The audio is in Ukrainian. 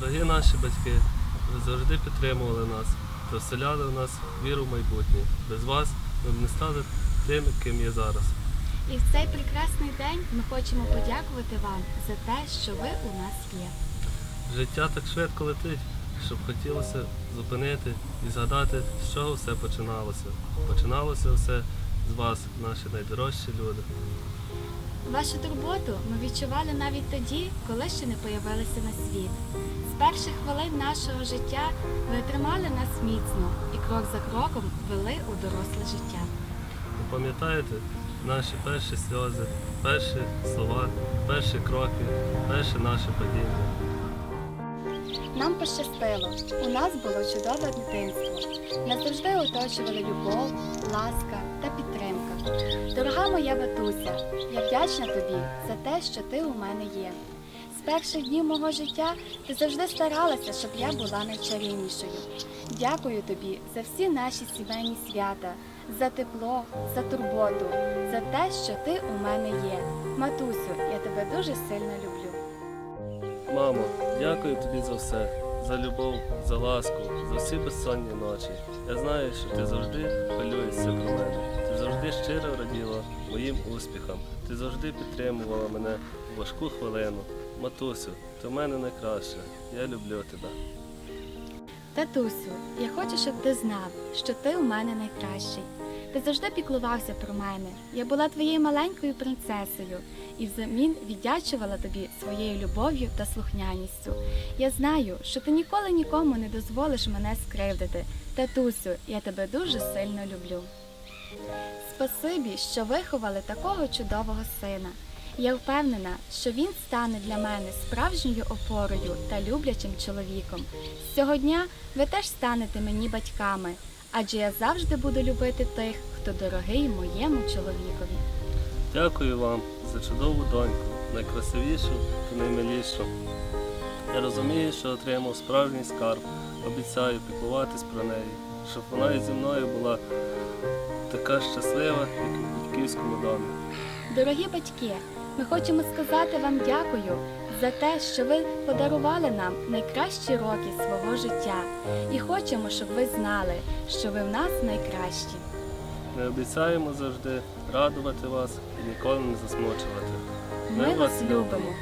Дорогі наші батьки, ви завжди підтримували нас та вселяли в нас віру в майбутнє. Без вас ми б не стали тими, ким є зараз. І в цей прекрасний день ми хочемо подякувати вам за те, що ви у нас є. Життя так швидко летить, щоб хотілося зупинити і згадати, з чого все починалося. Починалося все з вас, наші найдорожчі люди. Вашу турботу ми відчували навіть тоді, коли ще не появилися на світ. З перших хвилин нашого життя ви тримали нас міцно і крок за кроком вели у доросле життя. Ви пам'ятаєте наші перші сльози, перші слова, перші кроки, перше наше падіння. Нам пощастило. У нас було чудове дитинство. Нас завжди оточували любов, ласка та підтримка. Дорога моя Ватуся, я вдячна тобі за те, що ти у мене є. З перших днів мого життя ти завжди старалася, щоб я була найчарівнішою. Дякую тобі за всі наші сімейні свята, за тепло, за турботу, за те, що ти у мене є. Матусю, я тебе дуже сильно люблю. Мамо, дякую тобі за все, за любов, за ласку, за всі безсонні ночі. Я знаю, що ти завжди хвилюєшся про мене. Ти завжди щиро раділа моїм успіхам. Ти завжди підтримувала мене в важку хвилину. Матусю, ти в мене найкраща. Я люблю тебе. Татусю, я хочу, щоб ти знав, що ти у мене найкращий. Ти завжди піклувався про мене. Я була твоєю маленькою принцесою і взамін віддячувала тобі своєю любов'ю та слухняністю. Я знаю, що ти ніколи нікому не дозволиш мене скривдити. Татусю, я тебе дуже сильно люблю. Спасибі, що виховали такого чудового сина. Я впевнена, що він стане для мене справжньою опорою та люблячим чоловіком. З цього дня ви теж станете мені батьками, адже я завжди буду любити тих, хто дорогий моєму чоловікові. Дякую вам за чудову доньку, найкрасивішу та наймилішу. Я розумію, що отримав справжній скарб. Обіцяю піклуватись про неї, щоб вона і зі мною була така щаслива, як і в батьківському домі. Дорогі батьки, ми хочемо сказати вам дякую за те, що ви подарували нам найкращі роки свого життя, і хочемо, щоб ви знали, що ви в нас найкращі. Ми обіцяємо завжди радувати вас і ніколи не засмучувати. Ми вас любимо.